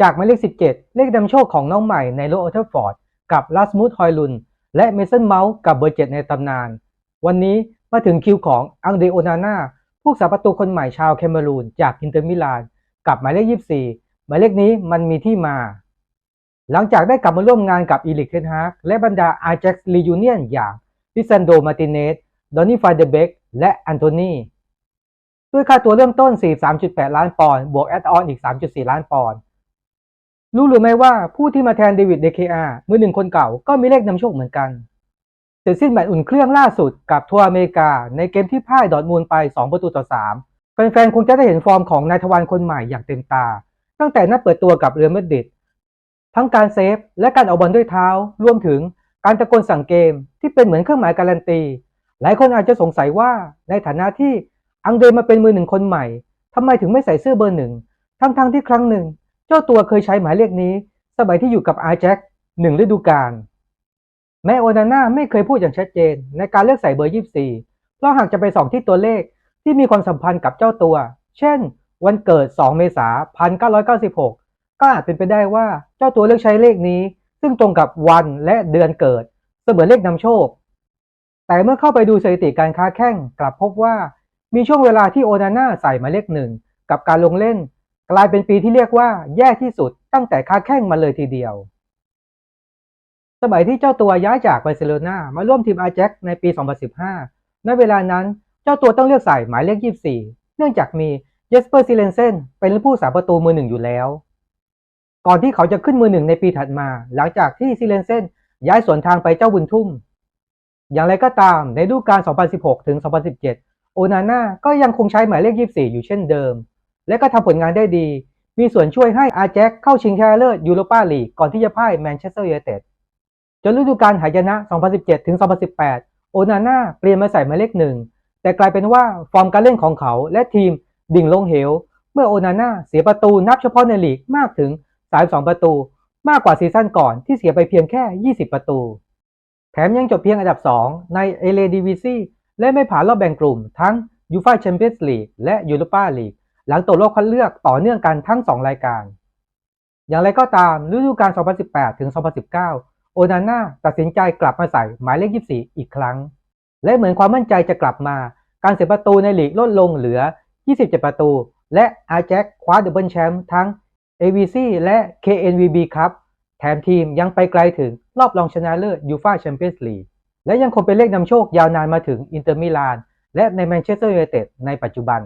จากหมายเลข 17 เลขนำโชคของน้องใหม่ในโลโอเทอร์ฟอร์ดกับลาสมูธฮอยลุน และเมสันเมาส์กับเบอร์เจ็ดในตำนาน วันนี้มาถึงคิวของอังเดโอนาน่าผู้สาประตูคนใหม่ชาวแคเมรูนจากอินเตอร์มิลานกับหมายเลข 24 หมายเลขนี้มันมีที่มา หลังจากได้กลับมาร่วมงานกับอีลิกเทนฮากและบรรดาอาแจ็กซ์ลียูเนียนอย่างดิซันโดมาติเนสดอนนี่ฟาเดเบกและอันโทนีด้วยค่าตัวเริ่มต้น 43.8 ล้านปอนด์บวกแอดออนอีก 3.4 ล้านปอนด์ รู้หรือไม่ว่าผู้ที่มาแทนเดวิดเดคอามือหนึ่งคนเก่าก็มีเลขนำโชคเหมือนกันเสร็จสิ้นแมตช์อุ่นเครื่องล่าสุดกับทัวร์อเมริกา ในเกมที่พ่ายดอร์ทมูลไป 2 ประตูต่อ 3 แฟนๆ คงจะได้เห็นฟอร์มของนายทวารคนใหม่อย่างเต็มตา ตั้งแต่นัดเปิดตัวกับเรือัลมาดริดทั้งการเซฟและการเอาบอลด้วยเท้า รวมถึงการตะโกนสั่งเกมที่เป็นเหมือนเครื่องหมายการันตี หลายคนอาจจะสงสัยว่าในฐานะที่อังเดรมาเป็นมือหนึ่งคนใหม่ทำไมถึงไม่ใส่เสื้อเบอร์หนึ่งทั้งๆที่ครั้งหนึ่ง เจ้าตัวเคยใช้หมายเลขนี้ สมัยที่อยู่กับอาแจ็คหนึ่งฤดูกาลแม้โอนาน่าไม่เคยพูดอย่างชัดเจน ในการเลือกใส่เบอร์ 24 เพราะหากจะไปส่องที่ตัวเลขที่มีความสัมพันธ์กับเจ้าตัว เช่น วันเกิด 2 เมษายน 1996 ก็อาจเป็นไปได้ว่าเจ้าตัวเลือกใช้เลขนี้ ซึ่งตรงกับวันและเดือนเกิด เสมือนเลขนำโชค แต่เมื่อเข้าไปดูสถิติการค้าแข่งกลับพบว่า มีช่วงเวลาที่โอนาน่าใส่หมายเลขหนึ่งกับการลงเล่น กลายเป็นปีที่เรียกว่าแย่ที่สุดตั้งแต่ค้าแข่งมาเลยทีเดียว สมัยที่เจ้าตัวย้ายจากบาร์เซโลนามาร่วมทีมอาแจ็คในปี 2015ณเวลานั้นเจ้าตัวต้องเลือกใส่หมายเลข 24 เนื่องจากมีเจสเปอร์ซิเลนเซนเป็นผู้สาประตูมือหนึ่งอยู่แล้ว ก่อนที่เขาจะขึ้นมือหนึ่งในปีถัดมา หลังจากที่ซิเลนเซนย้ายสวนทางไปเจ้าบุญทุ่ม อย่างไรก็ตามในฤดูกาล 2016 ถึง 2017 โอนาน่าก็ยังคงใช้หมายเลข 24 อยู่เช่นเดิม และก็ทำผลงานได้ดี มีส่วนช่วยให้อาแจ็คเข้าชิงชนะเลิศยูโรปาลีกก่อนที่จะพ่ายแมนเชสเตอร์ยูไนเต็ดจนฤดูกาลหายนะ 2017 ถึง 2018 โอนาน่าเปลี่ยนมาใส่หมายเลขหนึ่ง แต่กลายเป็นว่าฟอร์มการเล่นของเขาและทีมดิ่งลงเหว เมื่อโอนาน่าเสียประตูนับเฉพาะในลีกมากถึง 32 ประตู มากกว่าซีซั่นก่อนที่เสียไปเพียงแค่ 20 ประตู แถมยังจบเพียงอันดับ 2 ในเอเลดีวีซีและไม่ผ่านรอบแบ่งกลุ่มทั้งยูฟ่าแชมเปี้ยนส์ลีกและยูโรปาลีก หลังตกรอบคัดเลือกต่อเนื่องกันทั้ง 2 รายการ อย่างไรก็ตามฤดูกาล 2018 ถึง 2019 โอนาน่าตัดสินใจกลับมาใส่หมายเลข 24 อีกครั้ง และเหมือนความมั่นใจจะกลับมา การเสียประตูในลีกลดลงเหลือ 27 ประตู และอาแจ็คคว้าดับเบิลแชมป์ทั้ง AVC และ KNVB ครับแถมทีมยังไปไกลถึงรอบรองชนะเลิศยูฟาแชมเปี้ยนส์ลีกและยังคงเป็นเลขนำโชคยาวนานมาถึงอินเตอร์มิลานและในแมนเชสเตอร์ยูไนเต็ดในปัจจุบัน